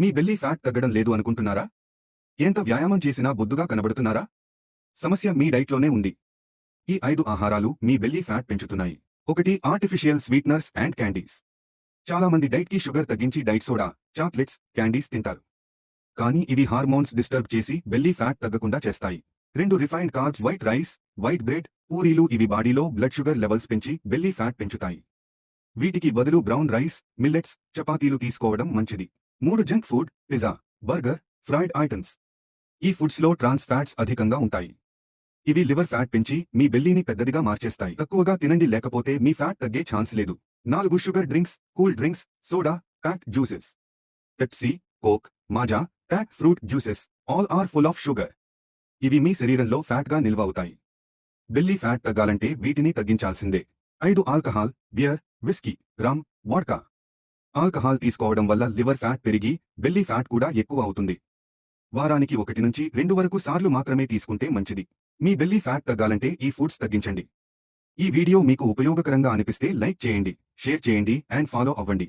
మీ belly fat తగ్గడం లేదు అనుకుంటున్నారా? ఎంత వ్యాయామం చేసినా బొద్దుగా కనబడుతున్నారా? సమస్య మీ డైట్లోనే ఉంది. ఈ ఐదు ఆహారాలు మీ బెల్లీ ఫ్యాట్ పెంచుతున్నాయి. ఒకటి ఆర్టిఫిషియల్ స్వీట్నర్స్ అండ్ క్యాండీస్ చాలా మంది డైట్కి షుగర్ తగ్గించి డైట్ సోడా చాక్లెట్స్ క్యాండీస్ తింటారు. కానీ ఇవి హార్మోన్స్ డిస్టర్బ్ చేసి బెల్లీ ఫ్యాట్ తగ్గకుండా చేస్తాయి. రెండు refined carbs white rice white bread పూరీలు ఇవి బాడీలో బ్లడ్ షుగర్ లెవెల్స్ పెంచి బెల్లీ ఫ్యాట్ పెంచుతాయి. వీటికి బదులు బ్రౌన్ రైస్ మిల్లెట్స్ చపాతీలు తీసుకోవడం మంచిది. మూడు junk food pizza burger fried items. ఈ ఫుడ్స్లో ట్రాన్స్ ఫ్యాట్స్ అధికంగా ఉంటాయి. ఇవి లివర్ ఫ్యాట్ పెంచి మీ బెల్లీని పెద్దదిగా మార్చేస్తాయి. తక్కువగా తినండి లేకపోతే మీ ఫ్యాట్ తగ్గే ఛాన్స్ లేదు. నాలుగు sugar drinks cool drinks soda pack juices. Pepsi Coke Maaza pack fruit juices all are full of sugar. ఇవి మీ శరీరంలో ఫ్యాట్గా నిల్వ అవుతాయి. బెల్లీ ఫ్యాట్ తగ్గాలంటే వీటిని తగ్గించాల్సిందే. ఐదు alcohol beer whisky rum vodka. Alcohol తీసుకోవడం వల్ల లివర్ ఫ్యాట్ పెరిగి బెల్లీ ఫ్యాట్ కూడా ఎక్కువ అవుతుంది. వారానికి ఒకటి నుంచి రెండు వరకు సార్లు మాత్రమే తీసుకుంటే మంచిది. మీ బెల్లీ ఫ్యాట్ తగ్గాలంటే ఈ ఫుడ్స్ తగ్గించండి. ఈ వీడియో మీకు ఉపయోగకరంగా అనిపిస్తే లైక్ చేయండి షేర్ చేయండి అండ్ ఫాలో అవ్వండి.